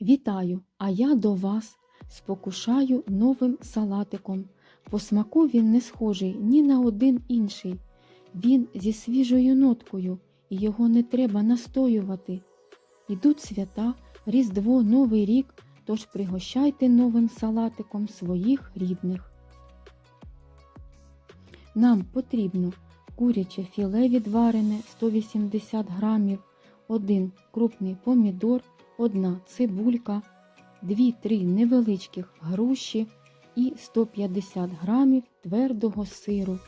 Вітаю, а я до вас спокушаю новим салатиком. По смаку він не схожий ні на один інший. Він зі свіжою ноткою, і його не треба настоювати. Ідуть свята, Різдво, Новий рік, тож пригощайте новим салатиком своїх рідних. Нам потрібно куряче філе відварене 180 грамів, один крупний помідор, одна цибулька, 2-3 невеличких груші і 150 грамів твердого сиру.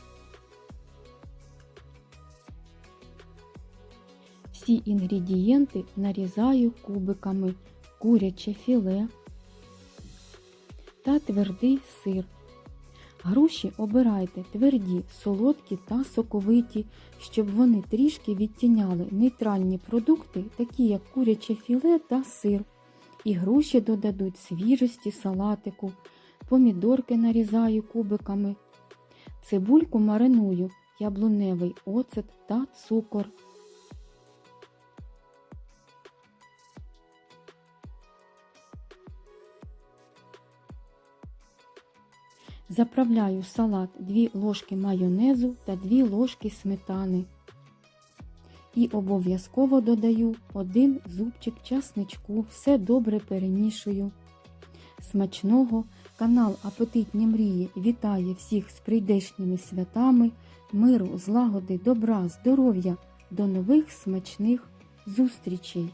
Всі інгредієнти нарізаю кубиками куряче філе та твердий сир. Груші обирайте тверді, солодкі та соковиті, щоб вони трішки відтіняли нейтральні продукти, такі як куряче філе та сир. І груші додадуть свіжості салатику, помідорки нарізаю кубиками, цибульку мариную, яблуневий оцет та цукор. Заправляю в салат 2 ложки майонезу та 2 ложки сметани. І обов'язково додаю один зубчик часничку, все добре перемішую. Смачного канал Апетитні мрії вітає всіх з прийдешніми святами, миру, злагоди, добра, здоров'я, до нових смачних зустрічей!